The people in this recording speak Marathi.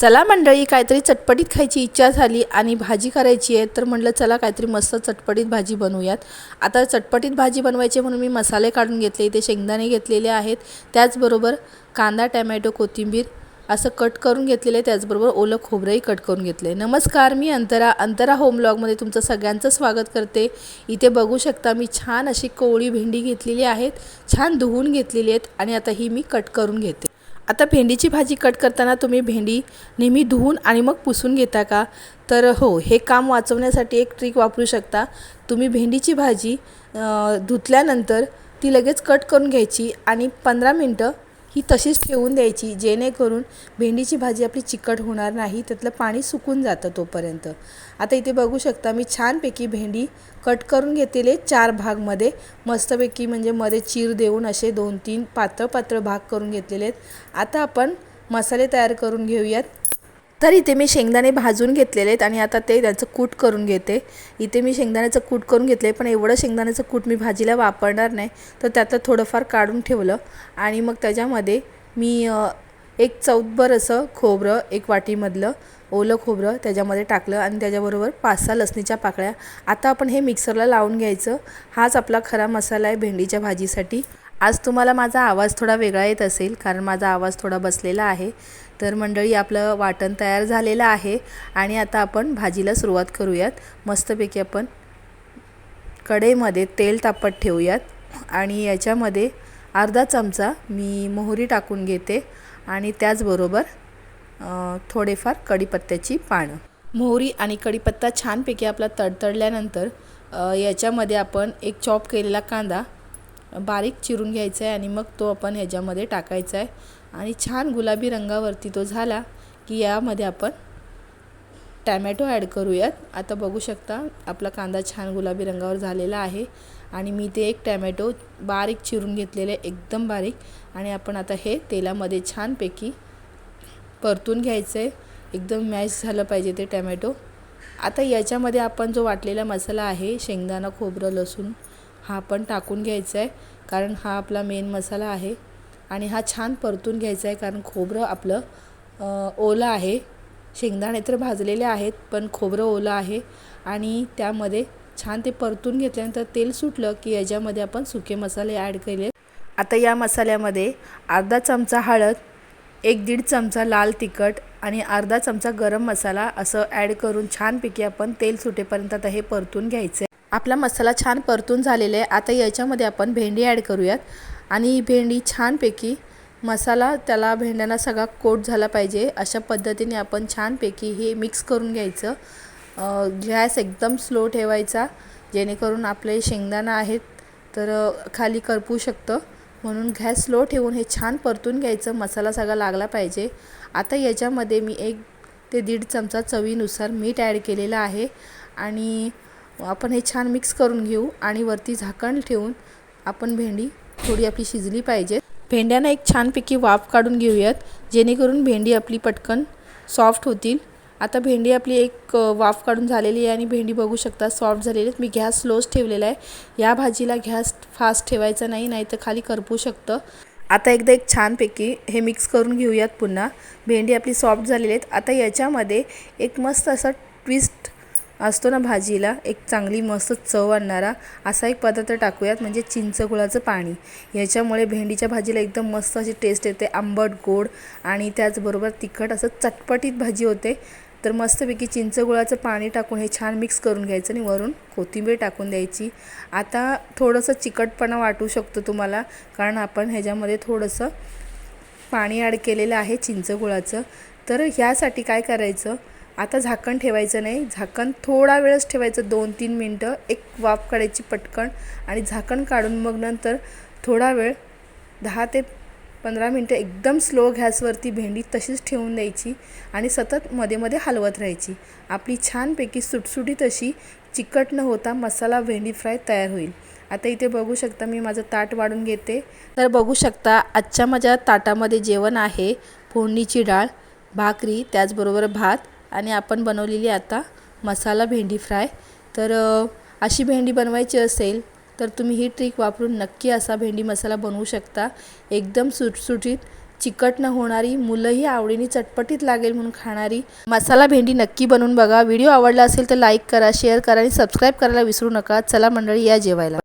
चला मंडळी काहीतरी चटपटीत खायची इच्छा झाली आणि भाजी करायची आहे तर म्हटलं चला काहीतरी मस्त चटपटीत भाजी बनवूयात. आता चटपटीत भाजी बनवायची म्हणून मी मसाले काढून घेतले इथे शेंगदाणे घेतलेले आहेत. त्याचबरोबर कांदा टॅमॅटो कोथिंबीर असं कट करून घेतलेलं आहे त्याचबरोबर ओलं खोबरंही कट करून घेतलं. आहे नमस्कार मी अंतरा अंतरा होम ब्लॉगमध्ये तुमचं सगळ्यांचं स्वागत करते. इथे बघू शकता मी छान अशी कोवळी भेंडी घेतलेली आहेत छान धुवून घेतलेली आहेत आणि आता ही मी कट करून घेते. आता भेंडीची भाजी कट करताना तुम्ही भेंडी नेहमी धुवून आणि मग पुसून घेता का? तर हो हे काम वाचवण्यासाठी एक ट्रिक वापरू शकता. तुम्ही भेंडीची भाजी धुतल्यानंतर ती लगेच कट करून घ्यायची आणि पंधरा मिनटं ही तशीच ठेवून द्यायची जेणेकरून भेंडीची भाजी आपली चिकट होणार नाही त्यातलं पाणी सुकून जातं तोपर्यंत. आता इथे बघू शकता मी छानपैकी भेंडी कट करून घेतलेले चार भागमध्ये. मस्तपैकी म्हणजे मध्ये चीर देऊन असे दोन तीन पातळ पातळ भाग करून घेतलेले आहेत. आता आपण मसाले तयार करून घेऊयात. तर इथे मी शेंगदाणे भाजून घेतलेले आहेत आणि आता ते त्याचं कूट करून घेते. इथे मी शेंगदाण्याचं कूट करून घेतले पण एवढं शेंगदाण्याचं कूट मी भाजीला वापरणार नाही. तर त्यातलं थोडंफार काढून ठेवलं आणि मग त्याच्यामध्ये मी एक चौतभर असं खोबरं एक वाटीमधलं ओलं खोबरं त्याच्यामध्ये टाकलं आणि त्याच्याबरोबर पाच सहा लसणीच्या पाकळ्या. आता आपण हे मिक्सरला लावून घ्यायचं. हाच आपला खरा मसाला आहे भेंडीच्या भाजीसाठी. आज तुम्हाला माझा आवाज थोडा वेगळा येत असेल कारण माझा आवाज थोडा बसलेला आहे. तर मंडळी आपलं वाटण तयार झालेलं आहे आणि आता आपण भाजीला सुरुवात करूयात. मस्तपैकी आपण कढईमध्ये तेल तापत ठेवूयात आणि याच्यामध्ये अर्धा चमचा मी मोहरी टाकून घेते आणि त्याचबरोबर थोडेफार कढीपत्त्याची पानं. मोहरी आणि कढीपत्ता छानपैकी आपला तडतडल्यानंतर याच्यामध्ये आपण एक चॉप केलेला कांदा बारीक चिरून घ्यायचा आहे आणि मग तो आपण ह्याच्यामध्ये टाकायचा आहे आणि छान गुलाबी रंगावरती तो झाला की यामध्ये आपण टॅमॅटो ॲड करूयात. आता बघू शकता आपला कांदा छान गुलाबी रंगावर झालेला आहे. आणि मी ते एक टॅमॅटो बारीक चिरून घेतलेले एकदम बारीक. आणि आपण आता हे तेलामध्ये छानपैकी परतून घ्यायचं आहे एकदम मॅश झालं पाहिजे ते टॅमॅटो. आता याच्यामध्ये आपण जो वाटलेला मसाला आहे शेंगदाणा खोबरं लसूण हा पण टाकून घ्यायचा आहे कारण हा आपला मेन मसाला आहे. आणि हा छान परतून घ्यायचा आहे कारण खोबरं आपलं ओलं आहे. शेंगदाणे तर भाजलेले आहेत पण खोबरं ओलं आहे. आणि त्यामध्ये छान ते परतून घेतल्यानंतर तेल सुटलं की याच्यामध्ये आपण सुके मसाले ॲड केले. आता या मसाल्यामध्ये अर्धा चमचा हळद एक दीड चमचा लाल तिखट आणि अर्धा चमचा गरम मसाला असं ॲड करून छानपैकी आपण तेल सुटेपर्यंत आता हे परतून घ्यायचं आहे आपला मसाला छान परतून झालेला आहे. आता याच्यामध्ये आपण भेंडी ॲड करूयात. आणि ही भेंडी छानपैकी मसाला त्याला भेंड्यांना सगळा कोट झाला पाहिजे. अशा पद्धतीने आपण छानपैकी हे मिक्स करून घ्यायचं. गॅस एकदम स्लो ठेवायचा जेणेकरून आपले शेंगदाणा आहेत तर खाली करपू शकतं. म्हणून गॅस स्लो ठेवून हे छान परतून घ्यायचं. मसाला सगळा लागला पाहिजे. आता याच्यामध्ये मी एक ते दीड चमचा चवीनुसार मीठ ॲड केलेलं आहे. आणि हो, आपण हे छान मिक्स करून घेऊ आणि वरती झाकण ठेवून आपण भेंडी थोडी आपली शिजली पाहिजे. भेंड्यांना एक छानपैकी वाफ काढून घेऊयात जेणेकरून भेंडी आपली पटकन सॉफ्ट होतील. आता भेंडी आपली एक वाफ काढून झालेली आहे आणि भेंडी बघू शकता सॉफ्ट झालेली आहेत. मी गॅस स्लोच ठेवलेला आहे. या भाजीला गॅस फास्ट ठेवायचा नाही नाही तर खाली करपू शकतं. आता एकदा एक छानपैकी हे मिक्स करून घेऊयात पुन्हा. भेंडी आपली सॉफ्ट झालेली आहेत. आता याच्यामध्ये एक मस्त असं ट्विस्ट असतो ना भाजीला एक चांगली मस्त चव आणणारा असा एक पदार्थ टाकूयात म्हणजे चिंचगुळाचं पाणी. ह्याच्यामुळे भेंडीच्या भाजीला एकदम मस्त अशी टेस्ट येते आंबट गोड आणि त्याचबरोबर तिखट असं चटपटीत भाजी होते. तर मस्तपैकी चिंचगुळाचं पाणी टाकून हे छान मिक्स करून घ्यायचं आणि वरून कोथिंबीर टाकून द्यायची. आता थोडंसं चिकटपणा वाटू शकतो तुम्हाला कारण आपण ह्याच्यामध्ये थोडंसं पाणी ॲड केलेलं आहे चिंच गुळाचं तर ह्यासाठी काय करायचं? आता झाकण ठेवायचं नाही. झाकण थोडा वेळच ठेवायचं दोन तीन मिनटं. एक वाफ काढायची पटकन आणि झाकण काढून मग नंतर थोडा वेळ दहा ते पंधरा मिनटं एकदम स्लो गॅसवरती भेंडी तशीच ठेवून द्यायची आणि सतत मध्ये मध्ये हलवत राहायची. आपली छानपैकी सुटसुटीत अशी चिकट न होता मसाला भेंडी फ्राय तयार होईल. आता इथे बघू शकता मी माझं ताट वाढून घेते. तर बघू शकता आजच्या माझ्या ताटामध्ये जेवण आहे फोडणीची डाळ भाकरी त्याचबरोबर भात आणि आपण बनवलेली आता मसाला भेंडी फ्राय. तर अशी भेंडी बनवायची असेल तर तुम्ही ही ट्रिक वापरून नक्की असा भेंडी मसाला बनवू शकता. एकदम सुटसुटीत चिकट न होणारी मुलंही आवडीने चटपटीत लागेल म्हणून खाणारी मसाला भेंडी नक्की बनवून बघा. व्हिडिओ आवडला असेल तर लाईक करा शेअर करा आणि सबस्क्राईब करायला विसरू नका. चला मंडळी या जेवायला.